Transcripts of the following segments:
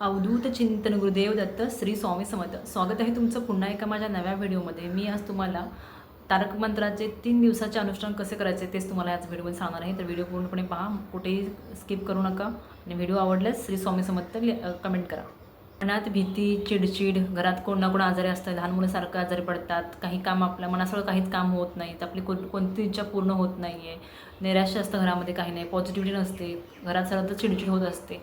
अवधूत चिंतन गुरुदेव दत्त श्री स्वामी समर्थ. स्वागत आहे तुमचं पुन्हा एका माझ्या नव्या व्हिडिओमध्ये. मी आज तुम्हाला तारक मंत्राचे तीन दिवसाचे अनुष्ठान कसे करायचे तेच तुम्हाला याच व्हिडिओमध्ये सांगणार आहे. तर व्हिडिओ पूर्णपणे पहा कुठेही स्किप करू नका. आणि व्हिडिओ आवडल्यास श्री स्वामी समर्थ कमेंट करा. मनात भीती चिडचिड घरात कोण ना कोण आजारी असतात लहान मुलासारखं आजारी पडतात काही काम आपल्या मनासगळं काहीच काम होत नाहीत आपली कोण कोणती इच्छा पूर्ण होत नाही आहे नैराश्य असतं घरामध्ये काही नाही. पॉझिटिव्हिटी नसते. घरात सतत चिडचिड होत असते.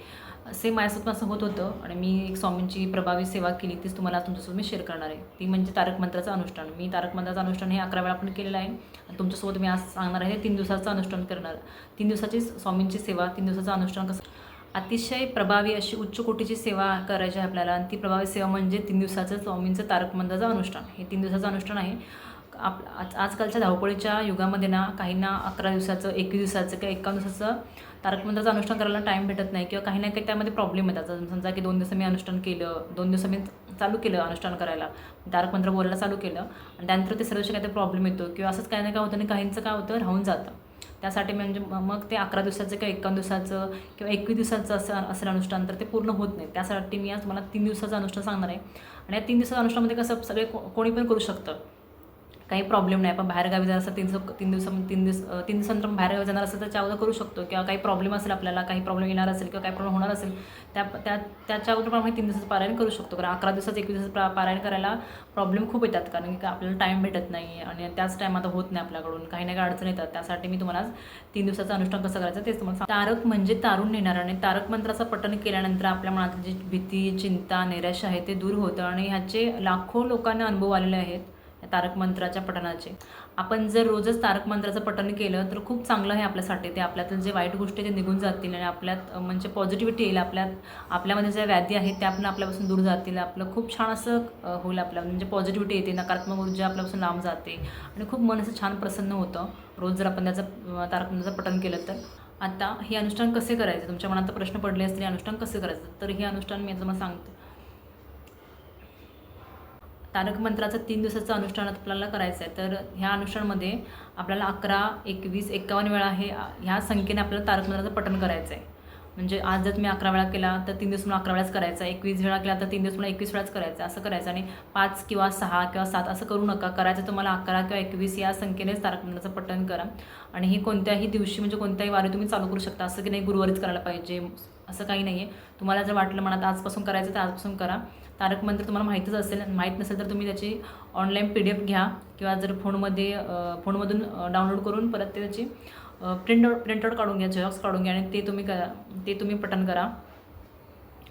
सेम माझ्यासोबत असं होत होतं आणि मी एक स्वामींची प्रभावी सेवा केली तीच तुम्हाला तुमच्यासोबत मी शेअर करणार आहे. ती म्हणजे तारक मंत्राचं अनुष्ठान. मी तारक मंत्राचं अनुष्ठान हे अकरा वेळा आपण केलेलं आहे आणि तुमच्यासोबत मी आज सांगणार आहे तीन दिवसाचं अनुष्ठान करणार. तीन दिवसाची स्वामींची सेवा तीन दिवसाचं अनुष्ठान कसं? अतिशय प्रभावी अशी उच्च कोटीची सेवा करायची आहे आपल्याला आणि ती प्रभावी सेवा म्हणजे तीन दिवसाचं स्वामींचं तारक मंत्राचं अनुष्ठान. हे तीन दिवसाचं अनुष्ठान आहे. आप आज आजकालच्या धावपळीच्या युगामध्ये ना काहींना अकरा दिवसाचं एकवीस दिवसाचं किंवा एका दिवसाचं तारकमंत्राचं अनुष्ठान करायला टाईम भेटत नाही किंवा काही ना काही त्यामध्ये प्रॉब्लेम येतात. समजा की दोन दिवस मी अनुष्ठान केलं दोन दिवस मी चालू केलं अनुष्ठान करायला. तारक मंत्र बोलायला चालू केलं आणि त्यानंतर तिसऱ्या दिवशी काहीतरी प्रॉब्लेम येतो किंवा असंच काही ना काय होतं आणि काहींचं काय होतं राहून जातं. त्यासाठी म्हणजे मग ते अकरा दिवसाचं किंवा एकावन्न दिवसाचं किंवा एकवीस दिवसाचं असं असेल अनुष्ठान तर ते पूर्ण होत नाही. त्यासाठी मी आज तुम्हाला तीन दिवसाचं अनुष्ठान सांगणार आहे. आणि या तीन दिवसाच्या अनुष्ठानामध्ये कसं सगळे को कोणी पण करू शकतं. काही प्रॉब्लेम नाही. आपण बाहेरगावी जाणार असं तीन दिवस तीन दिवस तीन दिवस तीन दिवसानंतर आपण बाहेरगावी जाणार असेल तर अगोदर करू शकतो. किंवा काही प्रॉब्लेम असेल आपल्याला काही प्रॉब्लेम येणार असेल किंवा काही प्रॉब्लेम होणार असेल त्या त्या त्याच्या अगोदर आपण तीन दिवसाचं पारायण करू शकतो. कारण अकरा दिवसाचं एकवीस दिवसाचं पारायण करायला प्रॉब्लेम खूप येतात. कारण की आपल्याला टाईम भेटत नाही आणि त्याच टाईम आता होत नाही आपल्याकडून. काही ना काही अडचण येतात. त्यासाठी मी तुम्हाला तीन दिवसाचं अनुष्ठान कसं करायचं तेच तुम्हाला सांग- तारक म्हणजे तारून नेणार आणि तारक मंत्राचं पठण केल्यानंतर आपल्या मनात जी भीती चिंता नैराश्य आहे ते दूर होतं. आणि ह्याचे लाखो लोकांना अनुभव आलेले आहेत. तारक मंत्राच्या पठणाचे. आपण जर रोजच तारक मंत्राचं पठण केलं तर खूप चांगलं आहे आपल्यासाठी ते. आपल्यातून जे वाईट गोष्टी ते निघून जातील आणि आपल्यात म्हणजे पॉझिटिव्हिटी येईल आपल्यात. आपल्यामध्ये ज्या व्याधी आहेत त्या पण आपल्यापासून दूर जातील. आपलं खूप छान असं होईल आपल्या म्हणजे पॉझिटिव्हिटी येते नकारात्मक ऊर्जा आपल्यापासून लांब जाते. आणि खूप मन असं छान प्रसन्न होतं. रोज जर आपण त्याचं तारक मंत्राचं पठण केलं तर. आता हे अनुष्ठान कसे करायचं? तुमच्या मनात प्रश्न पडले असतील हे अनुष्ठान कसे करायचं? तर हे अनुष्ठान मी तुम्हाला सांगते. तारक मंत्राचं तीन दिवसाचं अनुष्ठान आपल्याला करायचं आहे. तर ह्या अनुष्ठानमध्ये आपल्याला अकरा एकवीस एकावन्न वेळा हे ह्या संख्येने आपल्याला तारक मंत्राचं पठण करायचं आहे. म्हणजे आज जर तुम्ही अकरा वेळा केला तर तीन दिवस म्हणून अकरा वेळाच करायचा आहे. एकवीस वेळा केला तर तीन दिवस म्हणून एकवीस वेळाच करायचं आहे. असं करायचं आणि पाच किंवा सहा किंवा सात असं करू नका. करायचं तुम्हाला अकरा किंवा एकवीस या संख्येनेच तारक मंत्राचं पठण करा. आणि हे कोणत्याही दिवशी म्हणजे कोणत्याही वारी तुम्ही चालू करू शकता. असं की नाही गुरुवारीच करायला पाहिजे. असं काही नाही आहे तुम्हाला जर वाटलं मनात आजपासून करायचं तर आजपासून करा. तारक मंत्र तुम्हाला माहीतच असेल माहीत नसेल तर तुम्ही त्याची ऑनलाईन पी डी एफ घ्या किंवा जर फोनमध्ये फोनमधून डाउनलोड करून परत ते त्याची प्रिंट प्रिंटआउट काढून घ्या झेरॉक्स काढून घ्या आणि ते तुम्ही करा ते तुम्ही पठण करा.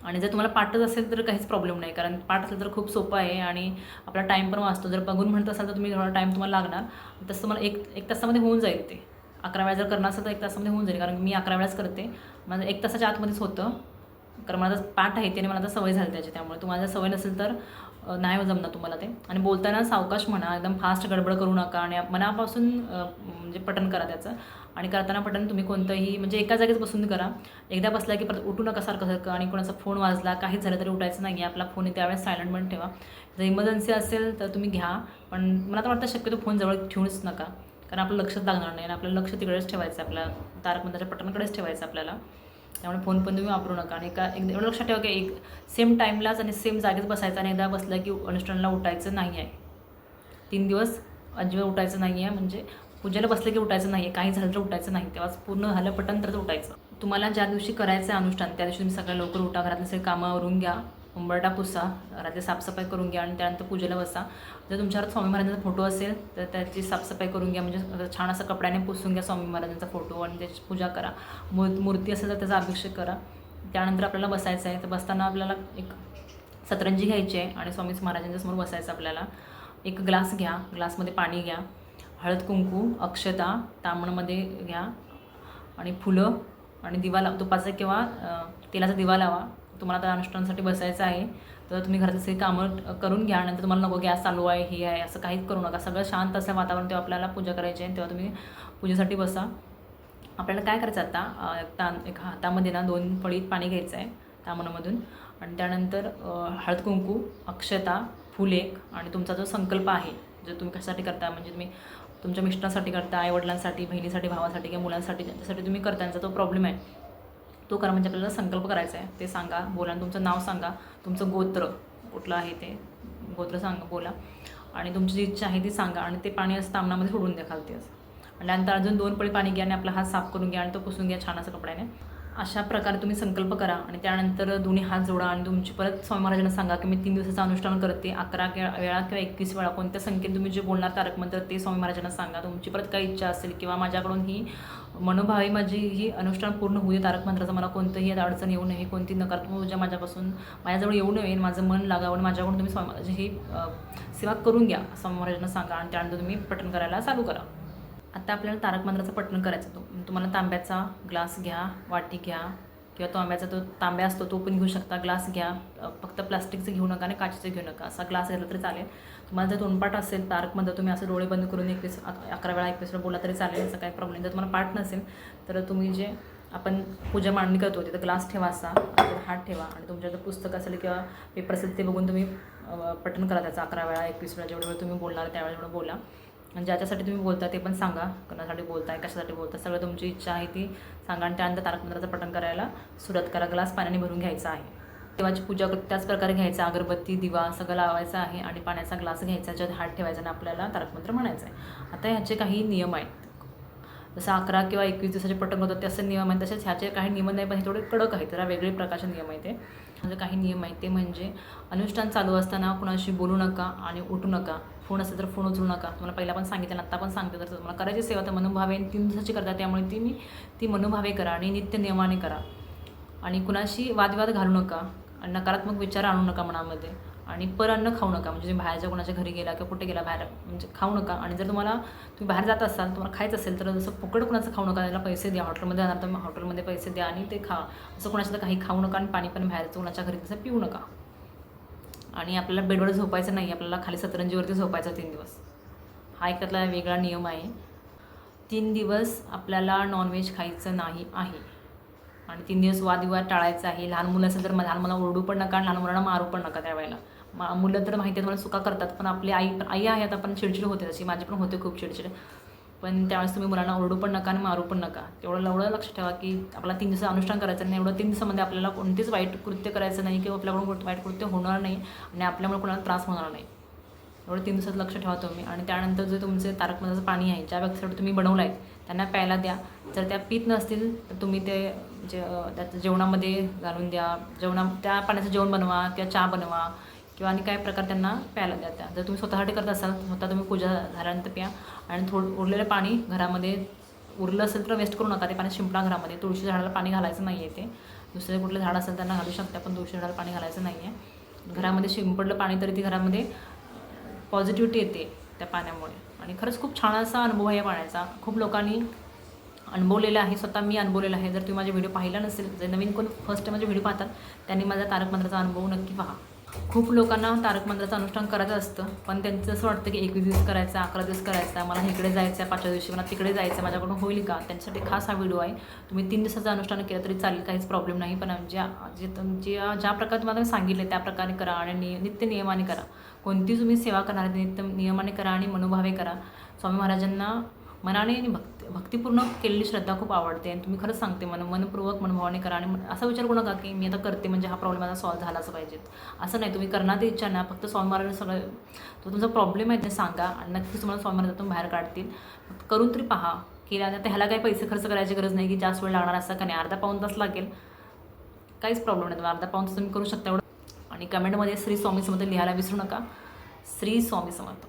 आणि जर तुम्हाला पाठच असेल तर काहीच प्रॉब्लेम नाही कारण पाठ असेल तर खूप सोपं आहे आणि आपला टाईम पण वाचतो. जर बघून म्हणत असाल तर तुम्ही थोडा टाईम तुम्हाला लागणार. तसं तुम्हाला एक एक तासामध्ये होऊन जाईल ते. अकरा वेळा जर करणार असेल तर एक तासामध्ये होऊन जाईल. कारण मी अकरा वेळाच करते. माझं एक तासाच्या आतमध्येच होतं. कारण माझा पाठ आहे त्याने मला आता सवय झाली त्याची त्यामुळे तुम्हाला जर सवय नसेल तर नाही जमणार तुम्हाला ते. आणि बोलताना सावकाश म्हणा एकदम फास्ट गडबड करू नका आणि मनापासून म्हणजे पठण करा त्याचं. आणि करताना पटन तुम्ही कोणतंही म्हणजे एका जागेच बसून करा. एकदा बसला की परत उठू नका सारखं सारखं आणि कोणाचा फोन वाजला काहीच झालं तरी उठायचं नाही आहे आपला फोन त्यावेळेस सायलंट पण ठेवा. जर इमर्जन्सी असेल तर तुम्ही घ्या. पण मला तर वाटतं शक्यतो फोन जवळ ठेवूच नका. कारण आपलं लक्षच लागणार नाही आणि आपलं लक्ष तिकडेच ठेवायचं आपल्या तारक मंत्राच्या पटनाकडेच ठेवायचं आपल्याला. त्यामुळे फोन पण तुम्ही वापरू नका आणि का एक एवढं लक्षात ठेवा की एक सेम टाईमलाच आणि सेम जागेत बसायचं आणि एकदा बसलं की अनुष्ठानला उठायचं नाही आहे. तीन दिवस अजिबात उठायचं नाही आहे म्हणजे पूजेला बसलं की उठायचं नाही आहे काही झालं तर उठायचं नाही तेव्हाच पूर्ण झालं पटन तरच उठायचं. तुम्हाला ज्या दिवशी करायचं आहे अनुष्ठान त्या दिवशी तुम्ही सगळ्या लवकर उठा घरातले सगळे कामावरून घ्या. उंबरटा पुसा घरातली साफसफाई करून घ्या आणि त्यानंतर पूजेला बसा. जर तुमच्यावर स्वामी महाराजांचा फोटो असेल तर त्याची साफसफाई करून घ्या. म्हणजे छान असं कपड्याने पुसून घ्या स्वामी महाराजांचा फोटो आणि त्याची पूजा करा. मूर मूर्ती असेल तर त्याचा अभिषेक करा. त्यानंतर आपल्याला बसायचं आहे. तर बसताना आपल्याला एक सतरंजी घ्यायची आहे आणि स्वामी महाराजांच्या समोर बसायचं आपल्याला. एक ग्लास घ्या. ग्लासमध्ये पाणी घ्या. हळद कुंकू अक्षता तामणमध्ये घ्या. आणि फुलं आणि दिवा लाव. तुपाचा किंवा तेलाचा दिवा लावा. तुम्हाला आता अनुष्ठानासाठी बसायचं आहे तर तुम्ही घरात सगळी कामं करून घ्या. नंतर तुम्हाला नको गॅस चालू आहे हे आहे असं काहीच करू नका. सगळं शांत असं वातावरण तेव्हा आपल्याला पूजा करायची आहे तेव्हा तुम्ही पूजेसाठी बसा. आपल्याला काय करायचं आता? एक तान एक हातामध्ये ना दोन फळीत पाणी घ्यायचं आहे तामणामधून आणि त्यानंतर हळद कुंकू अक्षता फुलेक आणि तुमचा जो संकल्प आहे जो तुम्ही कशासाठी करता? म्हणजे तुम्ही तुमच्या मिस्टरांसाठी करता आईवडिलांसाठी बहिणीसाठी भावासाठी किंवा मुलांसाठी ज्यांच्यासाठी तुम्ही करता त्यांचा तो प्रॉब्लेम आहे तो करा म्हणजे आपल्याला संकल्प करायचा आहे. ते सांगा बोला आणि तुमचं नाव सांगा. तुमचं गोत्र कुठलं आहे ते? गोत्र सांगा बोला. आणि तुमची जी इच्छा आहे ती सांगा आणि ते पाणी असं तामणामध्ये सोडून द्या खालती असं. आणि त्यानंतर अजून दोन पळी पाणी घ्या आणि आपला हात साफ करून घ्या आणि तो पुसून घ्या छान असं कपड्याने. अशा प्रकारे तुम्ही संकल्प करा आणि त्यानंतर दोन्ही हात जोडा आणि तुमची परत स्वामी महाराजांना सांगा की मी तीन दिवसाचं अनुष्ठान करते अकरा वेळा किंवा एकवीस वेळा. कोणत्या संख्येत तुम्ही जे बोलणार तारक मंत्र ते स्वामी महाराजांना सांगा. तुमची परत काही इच्छा असेल किंवा माझ्याकडून ही मनोभावी माझी ही अनुष्ठान पूर्ण होऊ दे तारक मंत्राचं मला कोणतंही अडचण येऊ नये कोणती नकारात्मक ऊर्जा माझ्यापासून माझ्याजवळ येऊ नये माझं मन लागावं आणि माझ्याकडून तुम्ही स्वामी महाराजांची ही सेवा करून घ्या स्वामी महाराजांना सांगा आणि त्यानंतर तुम्ही पठण करायला चालू करा. आता आपल्याला तारक मंत्राचं पठण करायचं तो तुम्हाला तांब्याचा ग्लास घ्या वाटी घ्या किंवा तो आंब्याचा तो तांब्या असतो तो पण घेऊ शकता. ग्लास घ्या. फक्त प्लास्टिकचं घेऊ नका आणि काचेचं घेऊ नका. असा ग्लास घेतला तरी चालेल. तुम्हाला जर तोंडपाठ असेल तारकमध्ये तुम्ही असं डोळे बंद करून एकवीस अकरा वेळा एकवीस वेळा बोला तरी चालेल असं काही प्रॉब्लेम जर तुम्हाला पाठ नसेल तर तुम्ही जे आपण पूजा मांडणी करतो तिथं ग्लास ठेवा असा. हात ठेवा. आणि तुमच्या जर पुस्तक असेल किंवा पेपर असेल ते बघून तुम्ही पठण करा त्याचं अकरा वेळा एकवीस वेळा जेवढे वेळ तुम्ही बोलणार त्यावेळेस एवढं बोला. आणि ज्याच्यासाठी तुम्ही बोलता ते पण सांगा. कोणासाठी बोलताय कशासाठी बोलताय सगळं तुमची इच्छा आहे ती सांगा. आणि त्यानंतर तारक मंत्राचं पठण करायला सुरुवात करा. ग्लास पाण्याने भरून घ्यायचा आहे. देवाची पूजा त्याच प्रकारे घ्यायचा अगरबत्ती दिवा सगळं लावायचा आहे आणि पाण्याचा ग्लास घ्यायचा ज्यात हात ठेवायचा आणि आपल्याला तारक मंत्र म्हणायचं आहे. आता ह्याचे काही नियम आहेत. जसं अकरा किंवा एकवीस दिवसाचे पटक होतात ते असे नियम आहेत. तसेच ह्याचे काही नियम नाही पण हे थोडे कडक आहेत. जरा वेगळे प्रकारचे नियम आहेत ते. म्हणजे काही नियम आहेत. ते म्हणजे अनुष्ठान चालू असताना कुणाशी बोलू नका आणि उठू नका. फोन असेल तर फोन उचलू नका. तुम्हाला पहिला पण सांगितलं आणि आत्ता पण सांगते तर तुम्हाला करायची सेवा तर मनोभावे आणि तीन दिवसाची करता त्यामुळे ती मी ती मनोभावे करा आणि नित्य नियमाने करा. आणि कुणाशी वादविवाद घालू नका आणि नकारात्मक विचार आणू नका मनामध्ये. आणि पर अन्न खाऊ नका म्हणजे तुम्ही बाहेरच्या कोणाच्या घरी गेला किंवा कुठे गेला बाहेर म्हणजे खाऊ नका. आणि जर तुम्हाला तुम्ही बाहेर जात असाल तुम्हाला खायचं असेल तर जसं फुकट कुणाचं खाऊ नका त्याला पैसे द्या हॉटेलमध्ये जाणार तर मग हॉटेलमध्ये पैसे द्या आणि ते खा. असं कोणाचं तर काही खाऊ नका आणि पाणी पण बाहेरचं कोणाच्या घरी तसं पिऊ नका. आणि आपल्याला बेडवर झोपायचं नाही आपल्याला खाली सतरंजीवरती झोपायचं तीन दिवस. हा एकातला वेगळा नियम आहे. तीन दिवस आपल्याला नॉनव्हेज खायचं नाही आहे. आणि तीन दिवस वादविवाद टाळायचा आहे. लहान मुलं असेल तर लहान मुलांना ओरडू पण नका आणि लहान मुलांना मारू पण नका त्यावेळेला. मा मुलं तर माहिती आहे तुम्हाला चुका करतात पण आपली आई आई आहे आता पण चिडचिड होते तशी माझी पण होते खूप चिडचिड. पण त्यावेळेस तुम्ही मुलांना ओरडू पण नका आणि मारू पण नका. तेवढं एवढं लक्ष ठेवा की आपला तीन दिवसात अनुष्ठान करायचं नाही. एवढं तीन दिवसामध्ये आपल्याला कोणतेच वाईट कृत्य करायचं नाही किंवा आपल्याकडून वाईट कृत्य होणार नाही आणि आपल्यामुळे कोणाला त्रास होणार नाही. एवढं तीन दिवसात लक्ष ठेवा तुम्ही. आणि त्यानंतर जे तुमचे तारकमधाचं पाणी आहे ज्या व्यक्तीसाठी तुम्ही बनवलं आहे त्यांना प्यायला द्या. जर त्या पीत नसतील तर तुम्ही ते जे त्याचं जेवणामध्ये घालून द्या. जेवणा त्या पाण्याचं जेवण बनवा किंवा चहा बनवा. किंवा आणि काय प्रकार त्यांना प्यायला द्या त्या. जर तुम्ही स्वतःसाठी करत असाल स्वतः तुम्ही पूजा झाल्यानंतर प्या. आणि थोडं उरलेलं पाणी घरामध्ये उरलं असेल तर वेस्ट करू नका. ते पाणी शिंपडा घरामध्ये. तुळशी झाडाला पाणी घालायचं नाही आहे ते. दुसरे कुठले झाड असेल त्यांना घालू शकता पण तुळशी झाडाला पाणी घालायचं नाही आहे घरामध्ये शिंपडलं पाणी तरी ती घरामध्ये पॉझिटिव्हिटी येते त्या पाण्यामुळे. आणि खरंच खूप छान असा अनुभव आहे या पाण्याचा. खूप लोकांनी अनुभवलेला आहे. स्वतः मी अनुभवलेला आहे. जर तुम्ही माझे व्हिडिओ पाहिला नसेल जर नवीन कोण फर्स्ट टाइम माझे व्हिडिओ पाहतात त्यांनी माझा तारक मंत्राचा अनुभव नक्की पहा. खूप लोकांना तारक मंत्राचं अनुष्ठान करायचं असतं पण त्यांचं असं वाटतं की एकवीस दिवस करायचा अकरा दिवस करायचा मला इकडे जायचं आहे पाचव्या दिवशी मला तिकडे जायचं आहे माझ्याकडून होईल का? त्यांच्यासाठी खास हा व्हिडिओ आहे. तुम्ही तीन दिवसाचं अनुष्ठान केलं तरी चालेल काहीच प्रॉब्लेम नाही पण ज्या जे तुमच्या ज्या प्रकारे तुम्हाला सांगितले त्या प्रकारे करा आणि निय नित्य नियमाने करा. कोणती तुम्ही सेवा करणार नित्य नियमाने करा आणि मनोभावे करा. स्वामी महाराजांना मनाने आणि भक्ती भक्तीपूर्ण केलेली श्रद्धा खूप आवडते आणि तुम्ही खरंच सांगते मन मनपूर्वक मनभावाने करा आणि असा विचार करू नका की मी आता करते म्हणजे हा प्रॉब्लेम माझा सॉल्व्ह झालाच पाहिजे. असं नाही तुम्ही करणार ते इच्छा नाही फक्त स्वामी महाराज सगळं तो तुमचा प्रॉब्लेम आहे ते सांगा आणि नक्कीच तुम्हाला स्वामी महाराजातून बाहेर काढतील. करून तरी पहा केल्या तर ह्याला काही पैसे खर्च करायची गरज नाही की जास्त वेळ लागणार असं का नाही अर्धा पाऊन तास लागेल. काहीच प्रॉब्लेम नाही तुम्ही अर्धा पाऊन तास तुम्ही करू शकता एवढं. आणि कमेंटमध्ये श्री स्वामी समर्थ लिहायला विसरू नका. श्री स्वामी समर्थ.